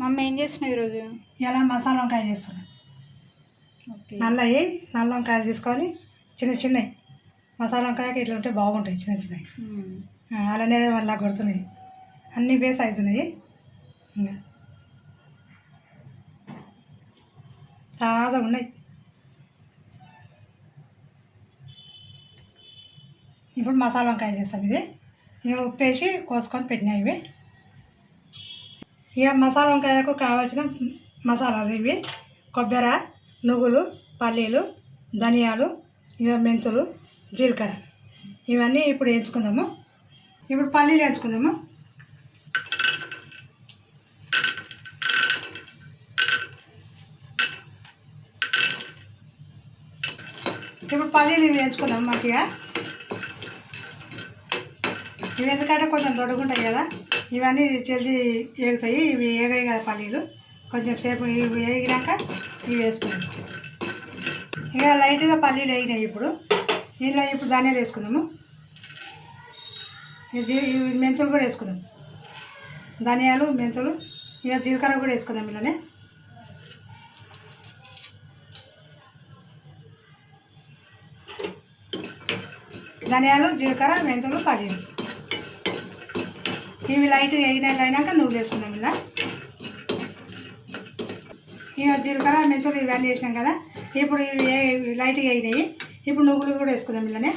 Mummy ఏం చేస్తున్నావు ఈరోజు? ఇలా మసాలా వంకాయ చేస్తున్నాను నల్లవి నల్ల వంకాయలు తీసుకొని చిన్న చిన్నవి మసాలా వంకాయకి ఇట్లా ఉంటే బాగుంటాయి చిన్న చిన్నవి మ్మ్. ఆ, అలా నేరేడు వల్ల కొడుతున్నాయి. అన్నీ బే సైజు ఉన్నాయి. ఇంకా తాజా ఉన్నాయి. ఇప్పుడు మసాలా వంకాయ చేస్తాం ఇది. ఉప్పు వేసి కోసుకొని పెట్టినాయి ఇవి. ఇక మసాలా వంకాయకు కావాల్సిన మసాలాలు ఇవి. కొబ్బరి నువ్వులు పల్లీలు ధనియాలు ఇక మెంతులు జీలకర్ర. ఇవన్నీ ఇప్పుడు వేయించుకుందాము. ఇప్పుడు పల్లీలు వేయించుకుందాము. ఇప్పుడు పల్లీలు ఇవి వేయించుకుందాం మంచిగా ఇవి ఎందుకంటే కొంచెం దొడ్డుకుంటాయి కదా. ఇవన్నీ జల్దీ ఏగుతాయి. ఇవి ఏగాయి కదా పల్లీలు. కొంచెం సేపు ఇవి వేగినాక ఇవి వేసుకుందాం. ఇక లైట్గా పల్లీలు వేగినాయి ఇప్పుడు. ఇంట్లో ఇప్పుడు ధనియాలు వేసుకుందాము. ఇవి ఇవి మెంతులు కూడా వేసుకుందాం. ధనియాలు మెంతులు ఇక జీలకర్ర కూడా వేసుకుందాం ఇలానే. ధనియాలు జీలకర్ర మెంతులు పల్లీలు. ఇవి లైట్ వేగినట్లు అయినాక నువ్వు వేసుకున్నాం ఇలా. ఇక జీలకర్ర మెంతులు ఇవన్నీ వేసినాం కదా. ఇప్పుడు ఇవి ఏ- లైట్గా అయినాయి. ఇప్పుడు నువ్వులు కూడా వేసుకుందాం ఇలానే.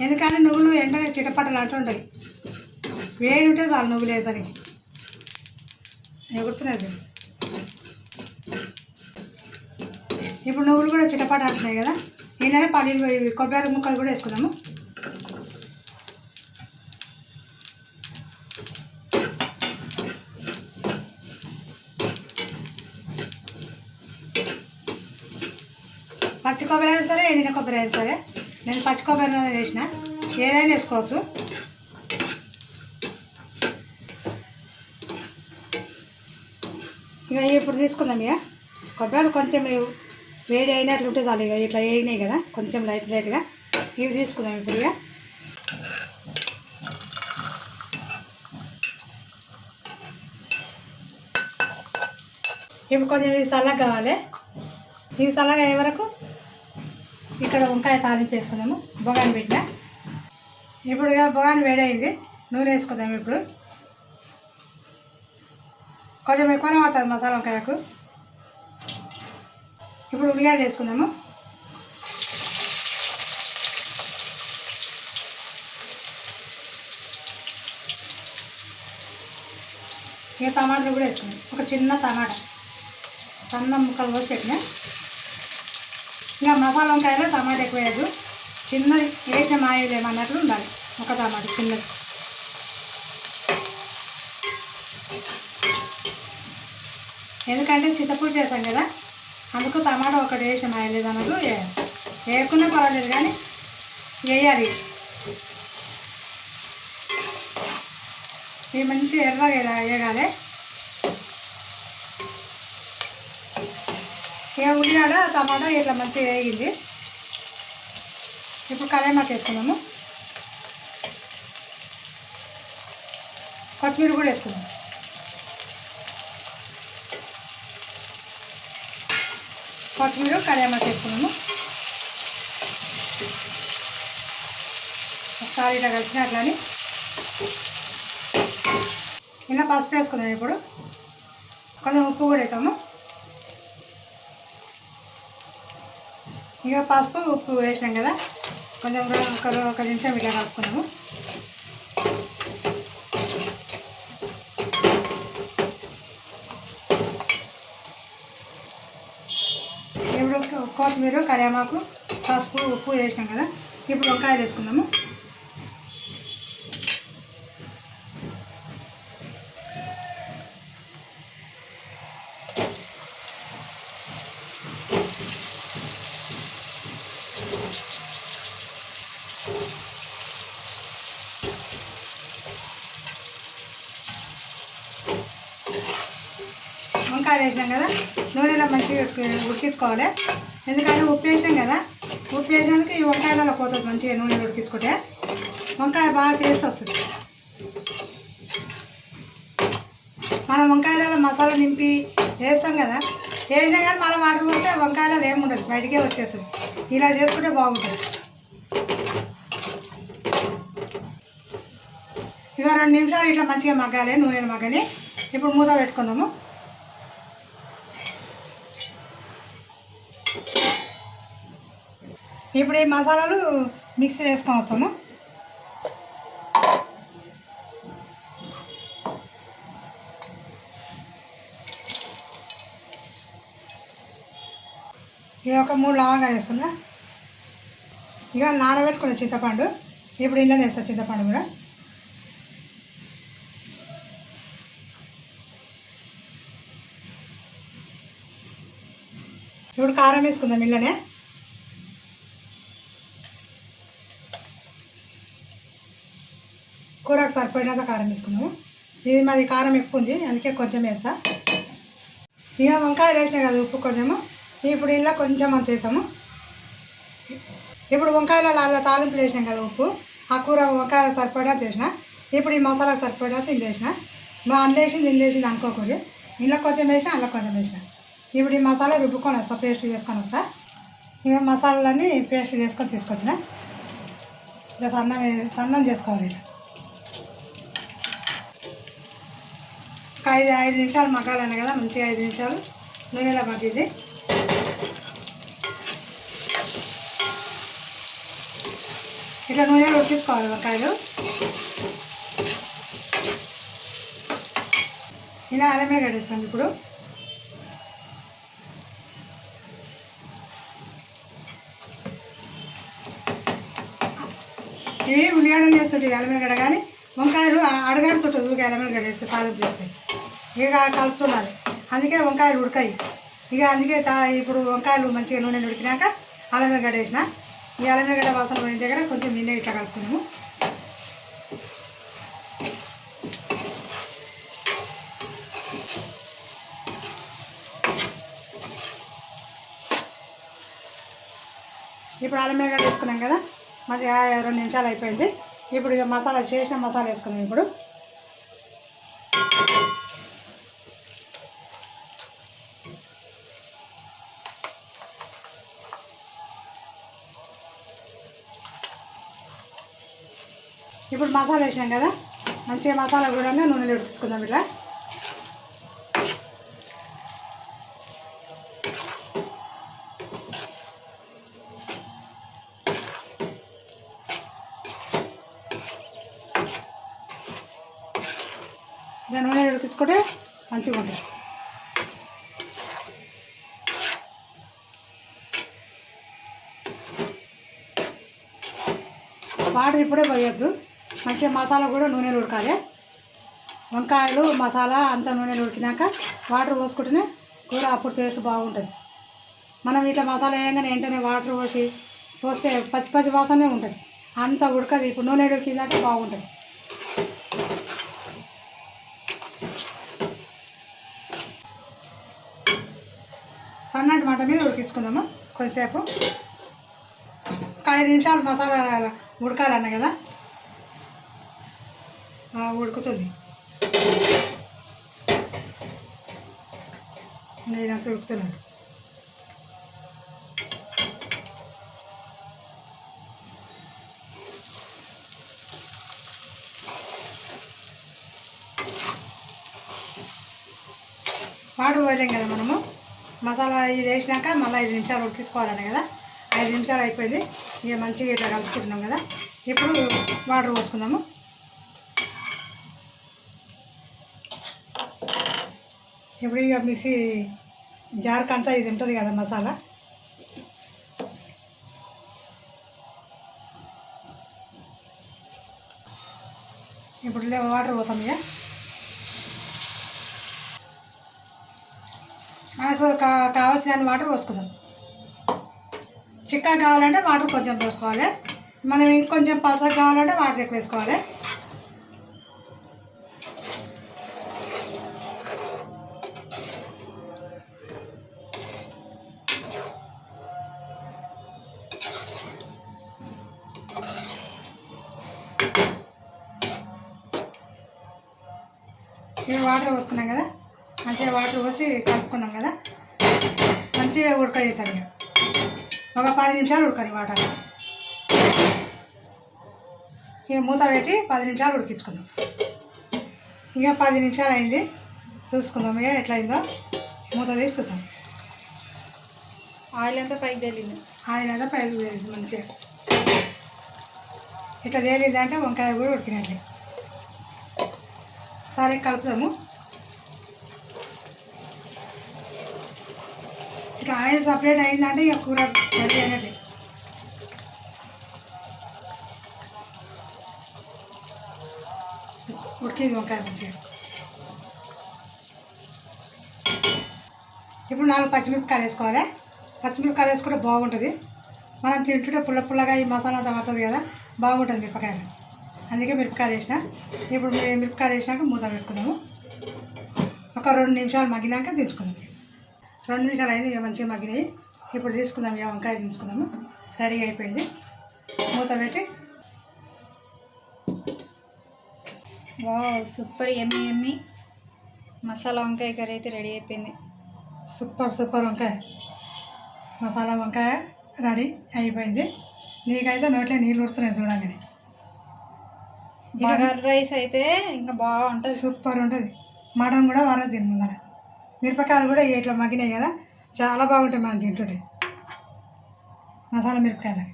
ఎందుకంటే నువ్వులు ఎండ చిటపటలు అంటుంటాయి వేడి ఉంటే చాలు నువ్వులు వేసరికి ఎగురుతున్నాయి ఇప్పుడు నువ్వులు కూడా చిటపాట అంటున్నాయి కదా? ఇలానే పల్లీలు కొబ్బరి ముక్కలు కూడా వేసుకున్నాము పచ్చి కొబ్బరి అయినా సరే ఎండిన కొబ్బరి అయినా సరే. నేను పచ్చి కొబ్బరి వేసిన. ఏదైనా వేసుకోవచ్చు. ఇక ఇప్పుడు తీసుకుందాం ఇక కొబ్బరి కొంచెం వేడి అయినట్లు ఉంటే చాలు ఇక. ఇట్లా వేగినాయి కదా కొంచెం లైట్ లైట్గా. ఇవి తీసుకుందాం ఇప్పుడు ఇక. ఇప్పుడు కొంచెం ఇవి చల్లగా కావాలి. ఇవి చల్లగా అయ్యే వరకు ఇక్కడ వంకాయ తాలింపు వేసుకుందాము. బొగాని పెట్టిన. ఇప్పుడు ఇక బొగాని వేడైంది. నూనె వేసుకుందాం ఇప్పుడు. కొంచెం ఎక్కువనే పడుతుంది మసాలా వంకాయకు. ఇప్పుడు ఉల్లిగడ్డలు వేసుకుందాము. ఇక టమాటాలు కూడా వేసుకుందాం. ఒక చిన్న టమాటా. సన్న ముక్కలు కోసి పెట్టినా. ఇంకా మసాలా వంకాయలో టమాటా ఎక్కువ వేయదు చిన్నది వేసిన మాయలేమన్నట్లు ఉండాలి. ఒక టమాటా చిన్నది. ఎందుకంటే చింతపూడి చేస్తాం కదా. అందుకు టమాటా ఒకటి వేసి మాయలేదు అన్నట్లు వేయకున్నా పర్వాలేదు కానీ వేయాలి. ఇవి మంచి ఎర్రగా వేయగాలి. ఇక ఉల్లిగడ్డ టమాటా ఇట్లా మంచిగా వేగింది. ఇప్పుడు కలేమాకు వేసుకున్నాము కొత్తిమీర కూడా వేసుకున్నాము కొత్తిమీర కలేమాకు వేసుకున్నాము. ఒకసారి ఇలా కలిసిన అట్లని. ఇలా పసుపు వేసుకుందాం ఇప్పుడు. కొంచెం ఉప్పు కూడా వేస్తాము ఇక పసుపు ఉప్పు వేసినాం కదా. కొంచెం ఒక ఒక నిమిషం ఇలా కలుపుకున్నాము ఇప్పుడు కొ- కొత్తిమీర కరివేమాకు పసుపు ఉప్పు వేసినాం కదా. ఇప్పుడు వంకాయలు వేసుకుందాము. వంకాయలు వేసినాం కదా. నూనెలో మంచిగా ఉడికించుకోవాలి. ఎందుకంటే ఉప్పు వేసినాం కదా ఉప్పు వేసినందుకు ఈ వంకాయలలో పోతుంది మంచిగా నూనె ఉడికించుకుంటే. వంకాయ బాగా టేస్ట్ వస్తుంది. మనం వంకాయలలో మసాలా నింపి వేస్తాం కదా వేసినా కానీ మళ్ళీ వాటర్ పోస్తే వంకాయలలో ఏముండదు బయటికే వచ్చేస్తుంది. ఇలా చేసుకుంటే బాగుంటుంది. ఇక రెండు నిమిషాలు ఇట్లా మంచిగా మగ్గాలి నూనెలు మగ్గని. ఇప్పుడు మూత పెట్టుకుందాము. ఇప్పుడు ఈ మసాలాలు మిక్సీ చేసుకొని వస్తాము ఇక ఒక మూడు లవంగా వేస్తున్నా. ఇక నానబెట్టుకున్న చింతపండు. ఇప్పుడు ఇంట్లో వేస్తా చింతపండు కూడా. ఇప్పుడు కారం వేసుకుందాం ఇళ్ళనే కూరకు సరిపోయినంత కారం వేసుకున్నాము ఇది మాది కారం ఎక్కువ ఉంది అందుకే కొంచెం వేస్తా ఇక వంకాయలు వేసినాయి కదా ఉప్పు కొంచెము. ఇప్పుడు ఇలా కొంచెం అంత వేసాము. ఇప్పుడు వంకాయలు అలా తాలింపులు వేసినాం కదా ఉప్పు. ఆ కూర వంకాయ సరిపడా చేసిన ఇప్పుడు ఈ మసాలా సరిపడా తినేసిన మా అందులో వేసింది ఇందులో వేసింది అనుకోకూడదు. ఇంట్లో కొంచెం వేసిన అందులో కొంచెం వేసిన. ఇప్పుడు ఈ మసాలా రుబ్బుకొని వస్తా పేస్ట్ చేసుకొని వస్తా. ఇక మసాలాలన్నీ పేస్ట్ చేసుకొని తీసుకొచ్చిన. ఇలా సన్నం సన్నం చేసుకోవాలి ఇట్లా ఒక ఐదు ఐదు నిమిషాలు మగ్గాలన్న కదా మంచిగా ఐదు నిమిషాలు నూనెలో మగ్గిద్ది ఇట్లా నూనెలో ఉడికించుకోవాలి వంకాయలు. ఇలా అలమే గడిస్తాం ఇప్పుడు. ఇవి ఉల్లిగడ్డలు చేస్తుంటాయి అలమే కానీ వంకాయలు అడగడుతుంటుంది ఊరికే అల్లమిరగడ్డ వేస్తే తాలింపు చేస్తాయి. ఇక కలుపుతున్నారు అందుకే వంకాయలు ఉడకాయి. ఇక అందుకే తా ఇప్పుడు వంకాయలు మంచిగా నూనె ఉడికినాక అల్లమిరగడ్డ వేసిన. ఈ అల్లమిరగడ్డ వాసన పోయిన దగ్గర కొంచెం నిన్న ఇట్లా కలుపుకున్నాము ఇప్పుడు అల్లం వెల్లిగడ్డ వేసుకున్నాం కదా. మంచిగా రెండు నిమిషాలు అయిపోయింది. ఇప్పుడు ఇక మసాలా చేసిన మసాలా వేసుకున్నాం ఇప్పుడు. ఇప్పుడు మసాలా వేసినాం కదా మంచిగా మసాలా కూడా నూనెలో ఉడికించుకుందాం ఇట్లా. నూనె మంచిగా ఉంటుంది. వాటర్ ఇప్పుడే పోయొద్దు. మంచిగా మసాలా కూడా నూనెలు ఉడకాలి. వంకాయలు మసాలా అంతా నూనెలు ఉడికినాక వాటర్ పోసుకుంటేనే కూర అప్పుడు టేస్ట్ బాగుంటుంది. మనం ఇట్లా మసాలా వేయగానే వెంటనే వాటర్ పోసి పోస్తే పచ్చి పచ్చి వాసనే ఉంటుంది. అంత ఉడకది. ఇప్పుడు నూనె ఉడికిందంటే బాగుంటుంది. సన్నటి మంట మీద ఉడికించుకుందాము? కొంచెంసేపు. ఒక ఐదు నిమిషాలు మసాలా ఉడకాలన్న కదా? ఉడుకుతుంది. ఇదంతా ఉడుకుతున్నది. వాటర్ పోయలేం కదా మనము? మసాలా ఇది వేసినాక మళ్ళీ ఐదు నిమిషాలు ఉడికించుకోవాలనే కదా. ఐదు నిమిషాలు అయిపోయింది. ఇక మంచిగా ఇట్లా కలుపుకుంటున్నాం కదా. ఇప్పుడు వాటర్ పోసుకుందాము. ఇప్పుడు ఇక మిక్సీ జార్కంతా ఇది ఉంటుంది కదా మసాలా. ఇప్పుడు లే- వాటర్ పోతాం ఇక. కావాల్సిన వాటర్ పోసుకుందాం. చిక్కా కావాలంటే వాటర్ కొంచెం పోసుకోవాలి. మనం ఇంకొంచెం పలసగా కావాలంటే వాటర్ ఎక్కువ వేసుకోవాలి. వాటర్ పోసుకున్నాం కదా? మంచిగా వాటర్ పోసి కలుపుకున్నాం కదా. మంచిగా ఉడక చేసాం ఇక. ఒక పది నిమిషాలు ఉడకని వాటర్. ఇక మూత పెట్టి పది నిమిషాలు ఉడికించుకుందాం. ఇక పది నిమిషాలు అయింది. చూసుకుందాం ఇక ఎట్లా అయిందో మూత తీసి చూద్దాం. ఆయిల్ అంతా పైకి తెలియదు ఆయిల్ అయితే పైకి తేలింది మంచిగా. ఇట్లా తేలింది అంటే వంకాయ కూడా ఉడికినట్లే. సరే కలుపుదాము. ఇట్లా ఆయిల్ సపరేట్ అయిందంటే ఇక కూర రెడీ అయినట్లే. ఉడికింది వంకాయ మంచిగా. ఇప్పుడు నాలుగు పచ్చిమిరపకాయలు వేసుకోవాలి. పచ్చిమిరపకాయలు వేసుకుంటే బాగుంటుంది. మనం తింటుంటే పుల్ల పుల్లగా ఈ మసాలా అంతా పడుతుంది కదా బాగుంటుంది మిరపకాయలు. అందుకే మిరపకాయలు వేసిన. ఇప్పుడు మిరపకాయలు వేసినాక మూత పెట్టుకుందాము. ఒక రెండు నిమిషాలు మగ్గినాక దించుకుందాం. రెండు నిమిషాలు అయింది ఇక మంచిగా మగ్గినాయి. ఇప్పుడు తీసుకుందాం ఇక వంకాయ దించుకుందాము రెడీ అయిపోయింది. మూత పెట్టి. Wow super yummy yummy. Masala వంకాయ కర్రీ అయితే రెడీ అయిపోయింది. సూపర్ సూపర్ వంకాయ. మసాలా వంకాయ రెడీ అయిపోయింది. నీకైతే నోట్లో నీళ్ళు ఉడుతున్నాయి చూడగానే బగార్ రైస్ అయితే ఇంకా బాగుంటుంది. సూపర్ ఉంటుంది. మటన్ కూడా వారం తిని ముందర. మిరపకాయలు కూడా ఇట్లా మగ్గినాయి కదా చాలా బాగుంటాయి మనం తింటుంటే. మసాలా మిరపకాయలు.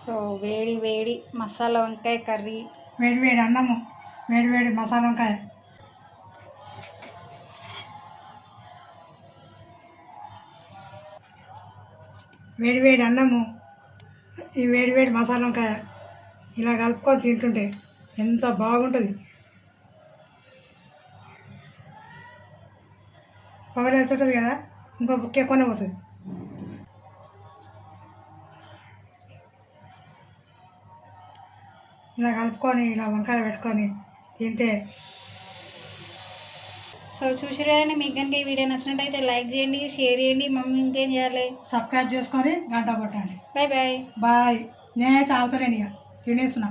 సో వేడి వేడి మసాలా వంకాయ కర్రీ. వేడి వేడి అన్నము వేడి వేడి మసాలా వంకాయ. వేడి వేడి అన్నము ఈ వేడి వేడి మసాలా వంకాయ ఇలా కలుపుకొని తింటుంటే ఎంత బాగుంటుంది. పొగలు వెళ్తుంటుంది కదా ఇంకో బుక్ ఎక్కువనే పోతుంది. ఇలా కలుపుకొని ఇలా వంకాయ పెట్టుకొని తింటే సో చూసిరండి మీకు కనుక ఈ వీడియో నచ్చినట్టయితే లైక్ చేయండి షేర్ చేయండి మమ్మీ ఇంకేం చేయాలి? సబ్స్క్రైబ్ చేసుకొని గంట కొట్టాలి బాయ్ బాయ్ బాయ్. నేనైతే అవుతలేను ఇక తినేస్తున్నా.